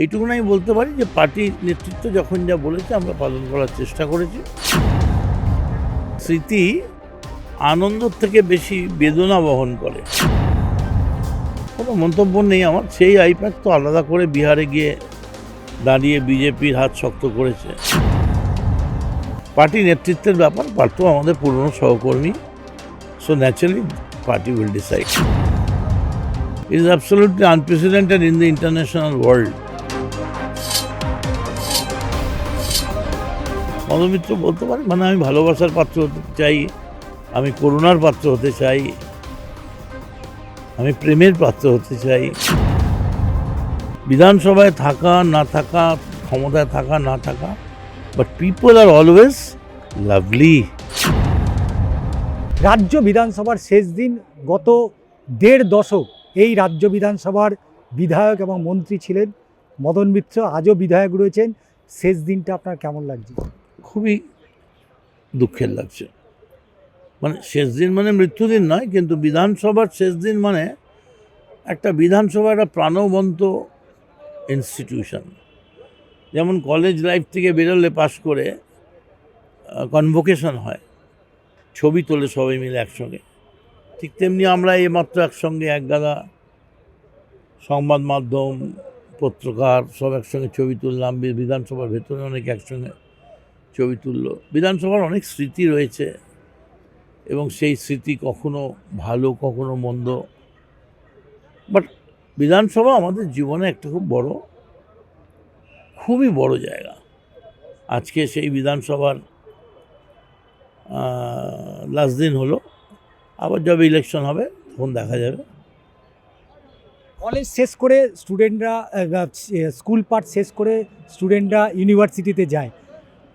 এইটুকুন আমি বলতে পারি যে পার্টির নেতৃত্ব যখন যা বলেছে, আমরা পালন করার চেষ্টা করেছি। স্মৃতি আনন্দ থেকে বেশি বেদনা বহন করে। কোনো মন্তব্য নেই আমার। সেই আইপ্যাক তো আলাদা করে বিহারে গিয়ে দাঁড়িয়ে বিজেপির হাত শক্ত করেছে। পার্টি নেতৃত্বের ব্যাপার পার্থ আমাদের পুরনো সহকর্মী। So naturally party will decide it is absolutely unprecedented in the international world মদমিত্র বলতে পারে মানে আমি ভালোবাসার পাত্র হতে চাই, আমি করুণার পাত্র হতে চাই, আমি প্রেমের পাত্র হতে চাই। বিধানসভায় থাকা, না থাকা, ক্ষমতায় থাকা, না থাকা but people are always lovely রাজ্য বিধানসভার শেষ দিন গত দেড় দশক এই রাজ্য বিধানসভার বিধায়ক এবং মন্ত্রী ছিলেন মদন মিত্র, আজও বিধায়ক রয়েছেন। শেষ দিনটা আপনার কেমন লাগছে? খুবই দুঃখের লাগছে। মানে শেষ দিন মানে মৃত্যুদিন নয়, কিন্তু বিধানসভার শেষ দিন মানে একটা বিধানসভা একটা প্রাণবন্ত ইনস্টিটিউশন যেমন কলেজ লাইফ থেকে বেরোলে পাশ করে কনভোকেশন হয়। ছবি তোলে সবাই মিলে একসঙ্গে। ঠিক তেমনি আমরা এইমাত্র একসঙ্গে এক গাদা সংবাদ মাধ্যম, পত্রকার সব একসঙ্গে ছবি তুললাম বিধানসভার ভেতরে অনেক একসঙ্গে ছবি তুললো। বিধানসভার অনেক স্মৃতি রয়েছে এবং সেই স্মৃতি কখনো ভালো, কখনো মন্দ। বাট বিধানসভা আমাদের জীবনে একটা খুব বড়, খুবই বড় জায়গা। আজকে সেই বিধানসভার লাস্ট দিন হলো। আবার যবে ইলেকশন হবে, তখন দেখা যাবে। কলেজ শেষ করে স্টুডেন্টরা স্কুল পাঠ শেষ করে স্টুডেন্টরা ইউনিভার্সিটিতে যায়।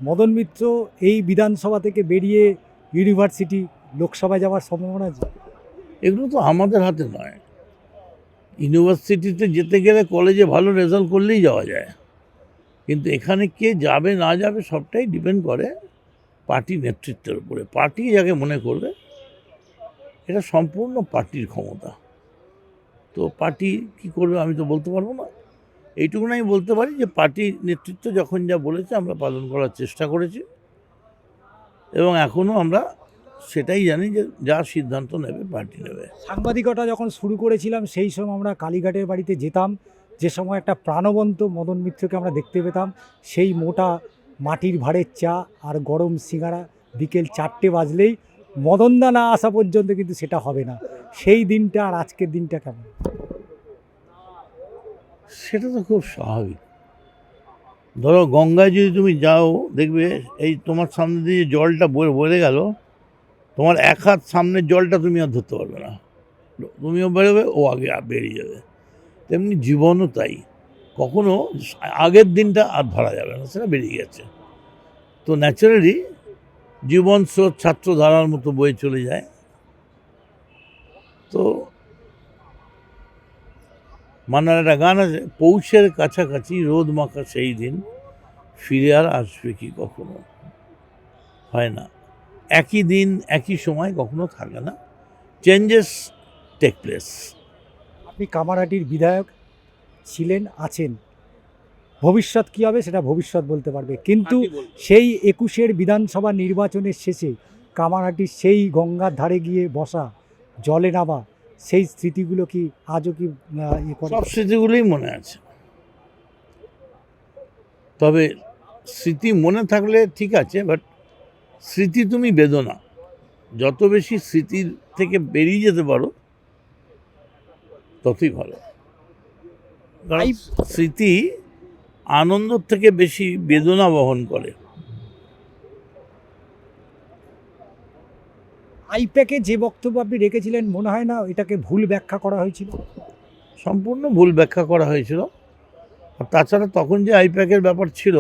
মদন মিত্র এই বিধানসভা থেকে বেরিয়ে ইউনিভার্সিটি লোকসভায় যাওয়ার সম্ভাবনা আছে? এগুলো তো আমাদের হাতে নয়। ইউনিভার্সিটিতে যেতে গেলে কলেজে ভালো রেজাল্ট করলেই যাওয়া যায়। কিন্তু এখানে কে যাবে, না যাবে সবটাই ডিপেন্ড করে পার্টি নেতৃত্বের উপরে। পার্টি যাকে মনে করবে, এটা সম্পূর্ণ পার্টির ক্ষমতা। তো পার্টি কি করবে আমি তো বলতে পারব না। এইটুকুন আমি বলতে পারি যে পার্টি নেতৃত্ব যখন যা বলেছে, আমরা পালন করার চেষ্টা করেছি। এবং এখনও আমরা সেটাই জানি যে যা সিদ্ধান্ত নেবে, পার্টি নেবে। সাংবাদিকতা যখন শুরু করেছিলাম, সেই সময় আমরা কালীঘাটের বাড়িতে যেতাম। যে সময় একটা প্রাণবন্ত মদন মিত্রকে আমরা দেখতে পেতাম। সেই মোটা মাটির ভাড়ের চা আর গরম সিঙ্গারা বিকেল চারটে বাজলেই মদনদা না আসা পর্যন্ত কিন্তু সেটা হবে না। সেই দিনটা আর আজকের দিনটা কেমন? সেটা তো খুব স্বাভাবিক। ধরো গঙ্গায় যদি তুমি যাও, দেখবে এই তোমার সামনে দিয়ে জলটা বয়ে গেল, তোমার এক হাত সামনের জলটা তুমি আর ধরতে পারবে না। তুমিও বেরোবে, ও আগে বেরিয়ে যাবে। তেমনি জীবনও তাই। কখনো আগের দিনটা আর ধরা যাবে না, সেটা বেরিয়ে গেছে। তো ন্যাচারালি জীবন স্রোত ছাত্রধারার মতো বয়ে চলে যায়। তো মান্নার একটা গান আছে পৌষের কাছাকাছি রোদ মাখা সেই দিন ফিরে আর আসবে কি কখনো? হয় না। একই দিন একই সময় কখনো থাকে না। চেঞ্জেস টেক প্লেস আপনি কামারহাটির বিধায়ক ছিলেন আছেন। ভবিষ্যৎ কী হবে সেটা ভবিষ্যৎ বলতে পারবে। কিন্তু সেই একুশের বিধানসভা নির্বাচনের শেষে কামারহাটির সেই গঙ্গার ধারে গিয়ে বসা জলে নামা সেই স্মৃতিগুলো কি আজও কি ইয়ে সব স্মৃতিগুলোই মনে আছে। তবে স্মৃতি মনে থাকলে ঠিক আছে বাট স্মৃতি তুমি বেদনা যত বেশি স্মৃতির থেকে বেরিয়ে যেতে পারো ততই ভালো। স্মৃতি আনন্দ থেকে বেশি বেদনা বহন করে। আইপ্যাকে যে বক্তব্য আপনি রেখেছিলেন, মনে হয় না এটাকে ভুল ব্যাখ্যা করা হয়েছিল? সম্পূর্ণ ভুল ব্যাখ্যা করা হয়েছিল। আর তাছাড়া তখন যে আইপ্যাকের ব্যাপার ছিল,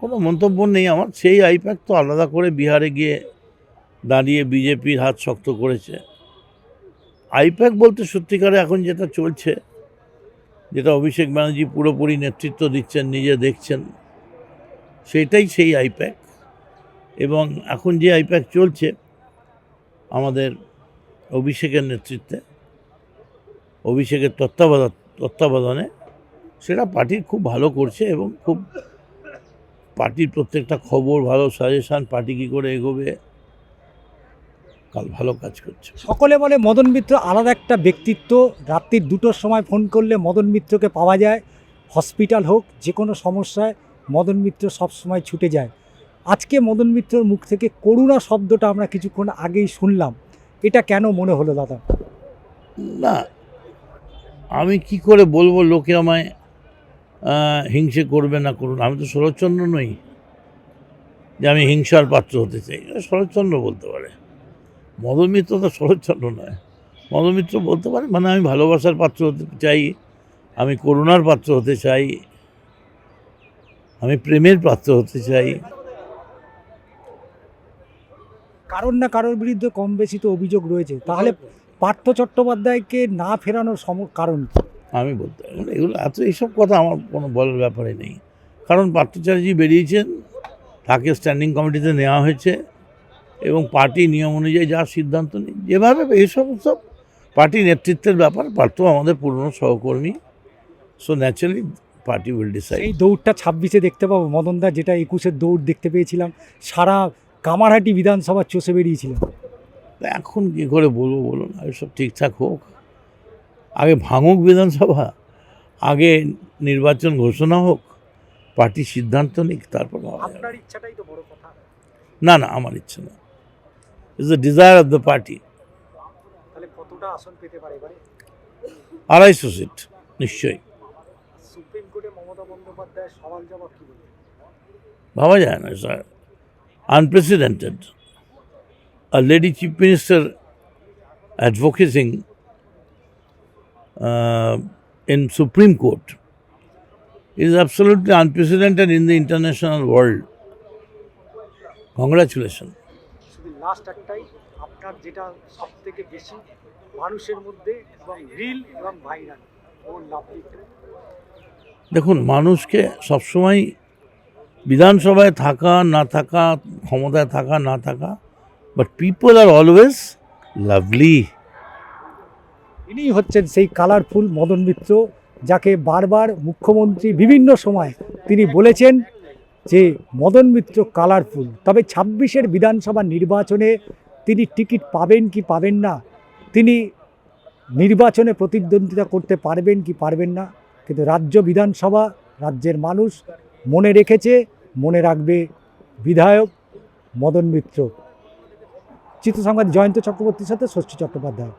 কোনো মন্তব্য নেই আমার। সেই আইপ্যাক তো আলাদা করে বিহারে গিয়ে দাঁড়িয়ে বিজেপির হাত শক্ত করেছে। আইপ্যাক বলতে সত্যিকারে এখন যেটা চলছে, যেটা অভিষেক ব্যানার্জি পুরোপুরি নেতৃত্ব দিচ্ছেন, নিজে দেখছেন সেটাই সেই আইপ্যাক। এবং এখন যে আইপ্যাক চলছে আমাদের অভিষেকের নেতৃত্বে, অভিষেকের তত্ত্বাবধান তত্ত্বাবধানে সেটা পার্টির খুব ভালো করছে এবং খুব পার্টির প্রত্যেকটা খবর, ভালো সাজেশান, পার্টি কী করে এগোবে, কাল ভালো কাজ করছে। সকলে বলে মদন মিত্র আলাদা একটা ব্যক্তিত্ব, রাত্রির দুটোর সময় ফোন করলে মদন মিত্রকে পাওয়া যায়। হসপিটাল হোক, যে কোনো সমস্যায় মদন মিত্র সবসময় ছুটে যায়। আজকে মদন মিত্রর মুখ থেকে করুণা শব্দটা আমরা কিছুক্ষণ আগেই শুনলাম। এটা কেন মনে হলো দাদা? না, আমি কি করে বলব লোকে আমায় হিংসে করবে না করুন? আমি তো শরৎচন্দ্র নই। যে আমি হিংসার পাত্র হতে চাই শরৎচন্দ্র বলতে পারে। মদন মিত্র তো শরৎচন্দ্র নয়। মদন মিত্র বলতে পারে মানে আমি ভালোবাসার পাত্র হতে চাই, আমি করুণার পাত্র হতে চাই, আমি প্রেমের পাত্র হতে চাই। কারোর না কারোর বিরুদ্ধে কম বেশি তো অভিযোগ রয়েছে। তাহলে পার্থ চট্টোপাধ্যায়কে না ফেরানোর সম কারণ আমি বলতে। এগুলো এত এইসব কথা আমার কোনো বলার ব্যাপারে নেই। কারণ পার্থচার্যি বেরিয়েছেন তাকে স্ট্যান্ডিং কমিটিতে নেওয়া হয়েছে এবং পার্টি নিয়ম অনুযায়ী যা সিদ্ধান্ত নেই। যেভাবে এইসব সব পার্টি নেতৃত্বের ব্যাপার পার্থ আমাদের পুরনো সহকর্মী so naturally party will decide এই দৌড়টা ছাব্বিশে দেখতে পাবো। মদনদা যেটা একুশের দৌড় দেখতে পেয়েছিলাম সারা কামারহাটি বিধানসভা চষে বেরিয়েছিলেন। এখন কী করে বলব বলুন এসব ঠিকঠাক হোক। আগে ভাঙুক বিধানসভা আগে নির্বাচন ঘোষণা হোক পার্টি সিদ্ধান্ত নিক তারপর না না আমার ইচ্ছে না। Is the desire of the party আড়াইশো সিট নিশ্চয়ই। ভাবা যায় না sir. Unprecedented a lady chief minister advocating uh, in Supreme Court is absolutely unprecedented in the international world. Congratulations. Last একটাই আপনার যেটা সব থেকে বেশি মানুষের মধ্যে এবং রিল এবং ভাইরাল দেখুন মানুষকে সবসময় বিধানসভায় থাকা, না থাকা, ক্ষমতায় থাকা, না থাকা but people are always lovely ইনি হচ্ছেন সেই কালারফুল মদন মিত্র, যাকে বারবার মুখ্যমন্ত্রী বিভিন্ন সময় তিনি বলেছেন যে মদন মিত্র কালারফুল তবে ছাব্বিশের বিধানসভা নির্বাচনে তিনি টিকিট পাবেন কি পাবেন না, তিনি নির্বাচনে প্রতিদ্বন্দ্বিতা করতে পারবেন কি পারবেন না, কিন্তু রাজ্য বিধানসভা, রাজ্যের মানুষ মনে রেখেছে মনে রাখবে বিধায়ক মদন মিত্র। চিত্র সাংবাদিক জয়ন্ত চক্রবর্তীর সাথে ষষ্ঠী চট্টোপাধ্যায়।